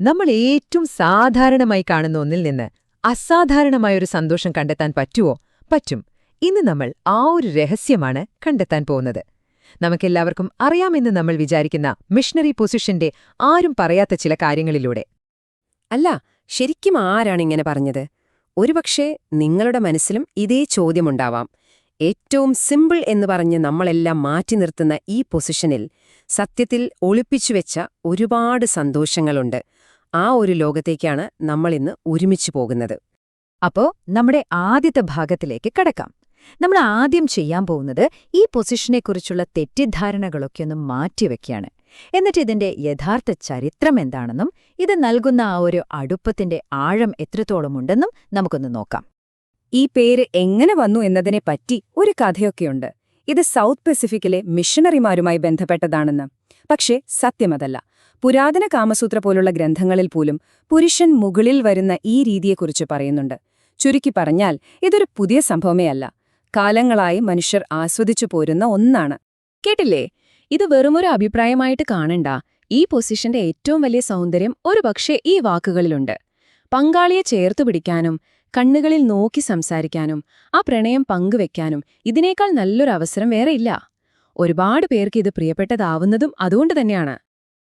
നമ്മൾ ഏറ്റവും സാധാരണമായി കാണുന്ന ഒന്നിൽ നിന്ന് അസാധാരണമായ ഒരു സന്തോഷം കണ്ടെത്താൻ പറ്റുമോ പറ്റും. ഇന്ന് നമ്മൾ ആ ഒരു രഹസ്യമാണ് കണ്ടെത്താൻ പോകുന്നത്. നമുക്കെല്ലാവർക്കും അറിയാമെന്ന് നമ്മൾ വിചാരിക്കുന്ന മിഷണറി പൊസിഷന്റെ ആരും പറയാത്ത ചില കാര്യങ്ങളിലൂടെ. അല്ല ശരിക്കും ആരാണ് ഇങ്ങനെ പറഞ്ഞത്? ഒരുപക്ഷെ നിങ്ങളുടെ മനസ്സിലും ഇതേ ചോദ്യമുണ്ടാവാം. ഏറ്റവും സിമ്പിൾ എന്ന് പറഞ്ഞ് നമ്മളെല്ലാം മാറ്റി നിർത്തുന്ന ഈ പൊസിഷനിൽ സത്യത്തിൽ ഒളിപ്പിച്ചുവെച്ച ഒരുപാട് സന്തോഷങ്ങളുണ്ട്. ആ ഒരു ലോകത്തേക്കാണ് നമ്മൾ ഇന്ന് ഒരുമിച്ച് പോകുന്നത്. അപ്പോ നമ്മുടെ ആദ്യത്തെ ഭാഗത്തിലേക്ക് കടക്കാം. നമ്മൾ ആദ്യം ചെയ്യാൻ പോകുന്നത് ഈ പൊസിഷനെക്കുറിച്ചുള്ള തെറ്റിദ്ധാരണകളൊക്കെ ഒന്ന് മാറ്റിവെക്കുകയാണ് എന്നിട്ട് ഇതിന്റെ യഥാർത്ഥ ചരിത്രം എന്താണെന്നും ഇത് നൽകുന്ന ആ ഒരു അടുപ്പത്തിന്റെ ആഴം എത്രത്തോളമുണ്ടെന്നും നമുക്കൊന്ന് നോക്കാം. ഈ പേര് എങ്ങനെ വന്നു എന്നതിനെപ്പറ്റി ഒരു കഥയൊക്കെയുണ്ട്. ഇത് സൗത്ത് പസഫിക്കിലെ മിഷണറിമാരുമായി ബന്ധപ്പെട്ടതാണെന്ന്. പക്ഷേ സത്യമതല്ല. പുരാതന കാമസൂത്ര പോലുള്ള ഗ്രന്ഥങ്ങളിൽ പോലും പുരുഷൻ മുകളിൽ വരുന്ന ഈ രീതിയെക്കുറിച്ച് പറയുന്നുണ്ട്. ചുരുക്കി പറഞ്ഞാൽ ഇതൊരു പുതിയ സംഭവമേ അല്ല. കാലങ്ങളായി മനുഷ്യർ ആസ്വദിച്ചു പോരുന്ന ഒന്നാണ്. കേട്ടില്ലേ? ഇത് വെറുമൊരു അഭിപ്രായമായിട്ട് കാണണ്ട. ഈ പൊസിഷന്റെ ഏറ്റവും വലിയ സൗന്ദര്യം ഒരുപക്ഷെ ഈ വാക്കുകളിലുണ്ട്. പങ്കാളിയെ ചേർത്തു പിടിക്കാനും കണ്ണുകളിൽ നോക്കി സംസാരിക്കാനും ആ പ്രണയം പങ്കുവെക്കാനും ഇതിനേക്കാൾ നല്ലൊരു അവസരം വേറെയില്ല ഒരുപാട് പേർക്ക് ഇത് പ്രിയപ്പെട്ടതാവുന്നതും അതുകൊണ്ട് തന്നെയാണ്.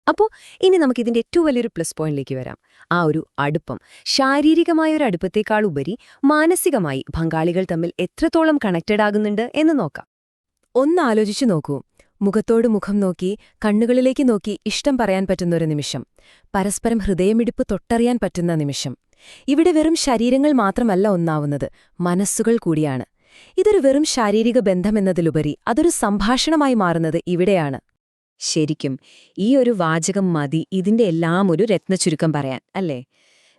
അപ്പോൾ ഇനി നമുക്കിതിന്റെ ഏറ്റവും വലിയൊരു പ്ലസ് പോയിന്റിലേക്ക് വരാം. ആ ഒരു അടുപ്പം. ശാരീരികമായ ഒരു അടുപ്പത്തേക്കാൾ ഉപരി മാനസികമായി പങ്കാളികൾ തമ്മിൽ എത്രത്തോളം കണക്റ്റഡ് ആകുന്നുണ്ട് എന്ന് നോക്കാം. ഒന്ന് ആലോചിച്ചു നോക്കൂ. മുഖത്തോട് മുഖം നോക്കി കണ്ണുകളിലേക്ക് നോക്കി ഇഷ്ടം പറയാൻ പറ്റുന്ന ഒരു നിമിഷം. പരസ്പരം ഹൃദയമിടിപ്പ് തൊട്ടറിയാൻ പറ്റുന്ന നിമിഷം. ഇവിടെ വെറും ശരീരങ്ങൾ മാത്രമല്ല ഒന്നാവുന്നത് മനസ്സുകൾ കൂടിയാണ്. ഇതൊരു വെറും ശാരീരിക ബന്ധമെന്നതിലുപരി അതൊരു സംഭാഷണമായി മാറുന്നത് ഇവിടെയാണ്. ശരിക്കും ഈ ഒരു വാചകം മതി ഇതിന്റെ എല്ലാം ഒരു രത്നചുരുക്കം പറയാൻ അല്ലേ?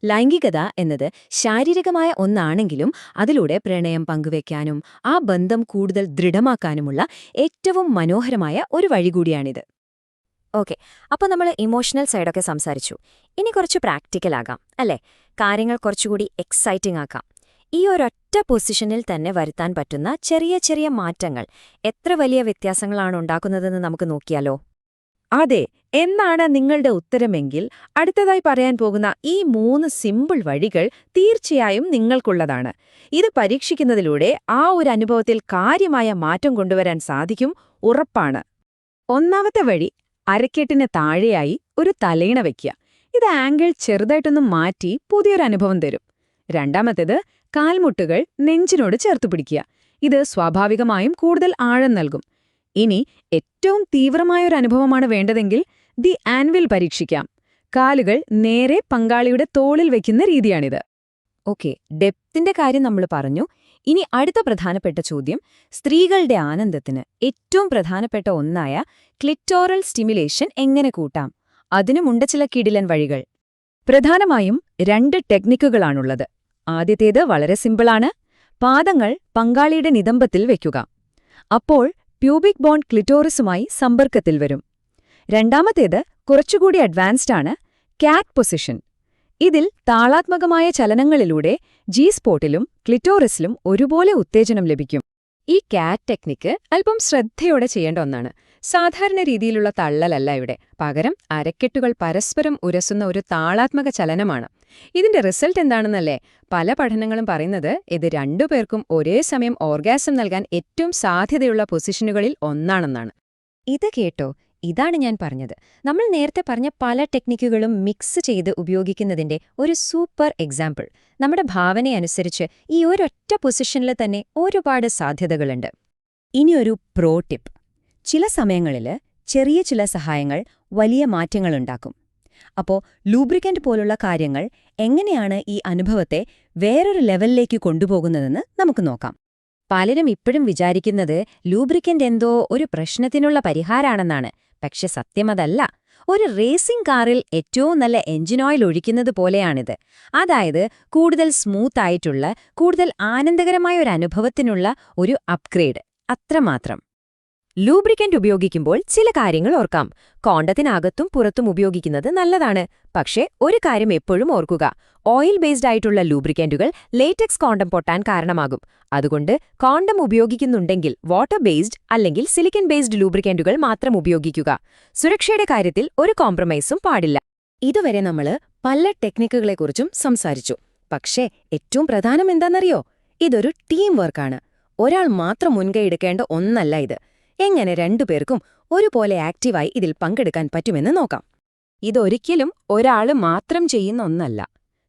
ലൈംഗികത എന്നത് ശാരീരികമായ ഒന്നാണെങ്കിലും അതിലൂടെ പ്രണയം പങ്കുവെക്കാനും ആ ബന്ധം കൂടുതൽ ദൃഢമാക്കാനുമുള്ള ഏറ്റവും മനോഹരമായ ഒരു വഴി കൂടിയാണിത്. ഓക്കെ. അപ്പോൾ നമ്മൾ ഇമോഷണൽ സൈഡൊക്കെ സംസാരിച്ചു. ഇനി കുറച്ച് പ്രാക്ടിക്കൽ ആകാം അല്ലേ? കാര്യങ്ങൾ കുറച്ചുകൂടി എക്സൈറ്റിംഗ് ആക്കാം. ഈ ഒരൊറ്റ പൊസിഷനിൽ തന്നെ വരുത്താൻ പറ്റുന്ന ചെറിയ ചെറിയ മാറ്റങ്ങൾ എത്ര വലിയ വ്യത്യാസങ്ങളാണ് ഉണ്ടാക്കുന്നതെന്ന് നമുക്ക് നോക്കിയാലോ? അതെ എന്നാണ് നിങ്ങളുടെ ഉത്തരമെങ്കിൽ അടുത്തതായി പറയാൻ പോകുന്ന ഈ മൂന്ന് സിമ്പിൾ വഴികൾ തീർച്ചയായും നിങ്ങൾക്കുള്ളതാണ്. ഇത് പരീക്ഷിക്കുന്നതിലൂടെ ആ ഒരു അനുഭവത്തിൽ കാര്യമായ മാറ്റം കൊണ്ടുവരാൻ സാധിക്കും ഉറപ്പാണ്. ഒന്നാമത്തെ വഴി അരക്കെട്ടിന് താഴെയായി ഒരു തലയിണ വയ്ക്കുക ഇത് ആംഗിൾ ചെറുതായിട്ടൊന്ന് മാറ്റി പുതിയൊരു അനുഭവം തരും. രണ്ടാമത്തേത് കാൽമുട്ടുകൾ നെഞ്ചിനോട് ചേർത്ത് പിടിക്കുക. ഇത് സ്വാഭാവികമായും കൂടുതൽ ആഴം നൽകും. ഇനി ഏറ്റവും തീവ്രമായ ഒരു അനുഭവമാണ് വേണ്ടതെങ്കിൽ ദി ആൻവിൽ പരീക്ഷിക്കാം. കാലുകൾ നേരെ പങ്കാളിയുടെ തോളിൽ വെക്കുന്ന രീതിയാണിത്. ഓക്കെ ഡെപ്തിന്റെ കാര്യം നമ്മൾ പറഞ്ഞു. ഇനി അടുത്ത പ്രധാനപ്പെട്ട ചോദ്യം സ്ത്രീകളുടെ ആനന്ദത്തിന് ഏറ്റവും പ്രധാനപ്പെട്ട ഒന്നായ ക്ലിറ്റോറൽ സ്റ്റിമുലേഷൻ എങ്ങനെ കൂട്ടാം? അതിനുമുണ്ട് ചില കിടിലൻ വഴികൾ. പ്രധാനമായും രണ്ട് ടെക്നിക്കുകളാണുള്ളത്. ആദ്യത്തേത് വളരെ സിമ്പിളാണ്. പാദങ്ങൾ പങ്കാളിയുടെ നിതംബത്തിൽ വയ്ക്കുക അപ്പോൾ പ്യൂബിക് ബോൺ ക്ലിറ്റോറിസുമായി സമ്പർക്കത്തിൽ വരും. രണ്ടാമത്തേത് കുറച്ചുകൂടി അഡ്വാൻസ്ഡ് ആണ് കാറ്റ് പൊസിഷൻ. ഇതിൽ താളാത്മകമായ ചലനങ്ങളിലൂടെ ജി സ്പോട്ടിലും ക്ലിറ്റോറിസിലും ഒരുപോലെ ഉത്തേജനം ലഭിക്കും. ഈ കാറ്റ് ടെക്നിക്ക് അല്പം ശ്രദ്ധയോടെ ചെയ്യേണ്ട ഒന്നാണ്. സാധാരണ രീതിയിലുള്ള തള്ളലല്ല ഇവിടെ. പകരം അരക്കെട്ടുകൾ പരസ്പരം ഉരസുന്ന ഒരു താളാത്മക ചലനമാണ്. ഇതിന്റെ റിസൾട്ട് എന്താണെന്നല്ലേ? പല പഠനങ്ങളും പറയുന്നത് ഇത് രണ്ടുപേർക്കും ഒരേ സമയം ഓർഗാസം നൽകാൻ ഏറ്റവും സാധ്യതയുള്ള പൊസിഷനുകളിൽ ഒന്നാണെന്നാണ്. ഇത് കേട്ടോ ഇതാണ് ഞാൻ പറഞ്ഞത്. നമ്മൾ നേരത്തെ പറഞ്ഞ പല ടെക്നിക്കുകളും മിക്സ് ചെയ്ത് ഉപയോഗിക്കുന്നതിന്റെ ഒരു സൂപ്പർ എക്സാമ്പിൾ നമ്മുടെ ഭാവനയനുസരിച്ച് ഈ ഒരൊറ്റ പൊസിഷനിൽ തന്നെ ഒരുപാട് സാധ്യതകളുണ്ട്. ഇനിയൊരു പ്രോ ടിപ്പ് ചില സമയങ്ങളിൽ ചെറിയ ചില സഹായങ്ങൾ വലിയ മാറ്റങ്ങളുണ്ടാക്കും അപ്പോൾ ലൂബ്രിക്കന്റ് പോലുള്ള കാര്യങ്ങൾ എങ്ങനെയാണ് ഈ അനുഭവത്തെ വേറൊരു ലെവലിലേക്ക് കൊണ്ടുപോകുന്നതെന്ന് നമുക്ക് നോക്കാം. പലരും ഇപ്പോഴും വിചാരിക്കുന്നത് ലൂബ്രിക്കന്റ് എന്തോ ഒരു പ്രശ്നത്തിനുള്ള പരിഹാരാണെന്നാണ്. പക്ഷെ സത്യമതല്ല. ഒരു റേസിംഗ് കാറിൽ ഏറ്റവും നല്ല എഞ്ചിൻ ഓയിൽ ഒഴിക്കുന്നത് പോലെയാണിത്. അതായത് കൂടുതൽ സ്മൂത്ത് ആയിട്ടുള്ള കൂടുതൽ ആനന്ദകരമായ ഒരു അനുഭവത്തിനുള്ള ഒരു അപ്ഗ്രേഡ്. അത്രമാത്രം. ലൂബ്രിക്കന്റ് ഉപയോഗിക്കുമ്പോൾ ചില കാര്യങ്ങൾ ഓർക്കാം. കോണ്ടത്തിനകത്തും പുറത്തും ഉപയോഗിക്കുന്നത് നല്ലതാണ്. പക്ഷേ ഒരു കാര്യം എപ്പോഴും ഓർക്കുക. ഓയിൽ ബേസ്ഡ് ആയിട്ടുള്ള ലൂബ്രിക്കന്റുകൾ ലേറ്റക്സ് കോണ്ടം പൊട്ടാൻ കാരണമാകും. അതുകൊണ്ട് കോണ്ടം ഉപയോഗിക്കുന്നുണ്ടെങ്കിൽ വാട്ടർ ബേസ്ഡ് അല്ലെങ്കിൽ സിലിക്കൻ ബേസ്ഡ് ലൂബ്രിക്കന്റുകൾ മാത്രം ഉപയോഗിക്കുക. സുരക്ഷയുടെ കാര്യത്തിൽ ഒരു കോംപ്രമൈസും പാടില്ല. ഇതുവരെ നമ്മൾ പല ടെക്നിക്കുകളെക്കുറിച്ചും സംസാരിച്ചു. പക്ഷേ ഏറ്റവും പ്രധാനം എന്താണെന്നറിയോ? ഇതൊരു ടീം വർക്കാണ് ഒരാൾ മാത്രം മുൻകൈ എടുക്കേണ്ട ഒന്നല്ല ഇത്. എങ്ങനെ രണ്ടുപേർക്കും ഒരുപോലെ ആക്റ്റീവായി ഇതിൽ പങ്കെടുക്കാൻ പറ്റുമെന്ന് നോക്കാം. ഇതൊരിക്കലും ഒരാൾ മാത്രം ചെയ്യുന്ന ഒന്നല്ല.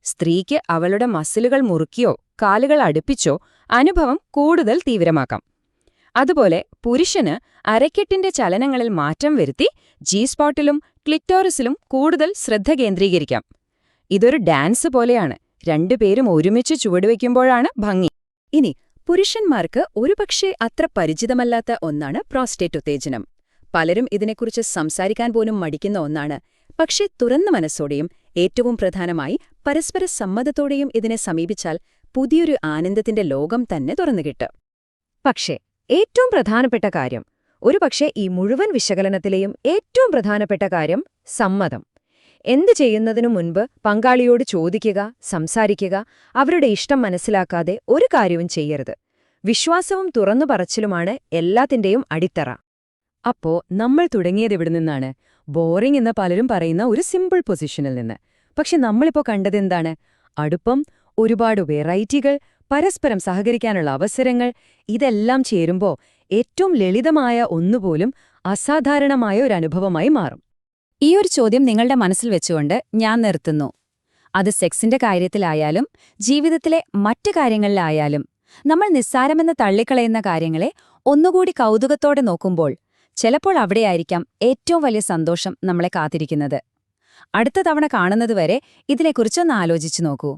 സ്ത്രീക്ക് അവളുടെ മസിലുകൾ മുറുക്കിയോ കാലുകൾ അടുപ്പിച്ചോ അനുഭവം കൂടുതൽ തീവ്രമാക്കാം. അതുപോലെ പുരുഷന് അരക്കെട്ടിന്റെ ചലനങ്ങളിൽ മാറ്റം വരുത്തി ജി സ്പോട്ടിലും ക്ലിറ്റോറിസിലും കൂടുതൽ ശ്രദ്ധ കേന്ദ്രീകരിക്കാം. ഇതൊരു ഡാൻസ് പോലെയാണ്. രണ്ടുപേരും ഒരുമിച്ച് ചുവടുവെക്കുമ്പോഴാണ് ഭംഗി. ഇനി പുരുഷന്മാർക്ക് ഒരുപക്ഷെ അത്ര പരിചിതമല്ലാത്ത ഒന്നാണ് പ്രോസ്റ്റേറ്റ് ഉത്തേജനം. പലരും ഇതിനെക്കുറിച്ച് സംസാരിക്കാൻ പോലും മടിക്കുന്ന ഒന്നാണ്. പക്ഷേ തുറന്ന മനസ്സോടെയും ഏറ്റവും പ്രധാനമായി പരസ്പര സമ്മതത്തോടെയും ഇതിനെ സമീപിച്ചാൽ പുതിയൊരു ആനന്ദത്തിന്റെ ലോകം തന്നെ തുറന്നുകിട്ടും. പക്ഷേ ഏറ്റവും പ്രധാനപ്പെട്ട കാര്യം ഒരുപക്ഷെ ഈ മുഴുവൻ വിശകലനത്തിലെയും ഏറ്റവും പ്രധാനപ്പെട്ട കാര്യം സമ്മതം. എന്ത് ചെയ്യുന്നതിനു മുൻപ് പങ്കാളിയോട് ചോദിക്കുക സംസാരിക്കുക അവരുടെ ഇഷ്ടം മനസ്സിലാക്കാതെ ഒരു കാര്യവും ചെയ്യരുത്. വിശ്വാസവും തുറന്നു പറച്ചിലുമാണ് എല്ലാത്തിന്റെയും അടിത്തറ. അപ്പോ നമ്മൾ തുടങ്ങിയതെവിടെ നിന്നാണ്? ബോറിംഗ് എന്ന് പലരും പറയുന്ന ഒരു സിമ്പിൾ പൊസിഷനിൽ നിന്ന്. പക്ഷെ നമ്മളിപ്പോ കണ്ടതെന്താണ് അടുപ്പം ഒരുപാട് വെറൈറ്റികൾ പരസ്പരം സഹകരിക്കാനുള്ള അവസരങ്ങൾ ഇതെല്ലാം ചേരുമ്പോൾ ഏറ്റവും ലളിതമായ ഒന്നുപോലും അസാധാരണമായ ഒരു അനുഭവമായി മാറും. ഈ ഒരു ചോദ്യം നിങ്ങളുടെ മനസ്സിൽ വെച്ചുകൊണ്ട് ഞാൻ നിർത്തുന്നു. അത് സെക്സിന്റെ കാര്യത്തിലായാലും ജീവിതത്തിലെ മറ്റു കാര്യങ്ങളിലായാലും നമ്മൾ നിസ്സാരമെന്ന് തള്ളിക്കളയുന്ന കാര്യങ്ങളെ ഒന്നുകൂടി കൗതുകത്തോടെ നോക്കുമ്പോൾ ചിലപ്പോൾ അവിടെയായിരിക്കാം ഏറ്റവും വലിയ സന്തോഷം നമ്മളെ കാത്തിരിക്കുന്നത്. അടുത്ത തവണ കാണുന്നതുവരെ ഇതിനെക്കുറിച്ചൊന്ന് ആലോചിച്ചു നോക്കൂ.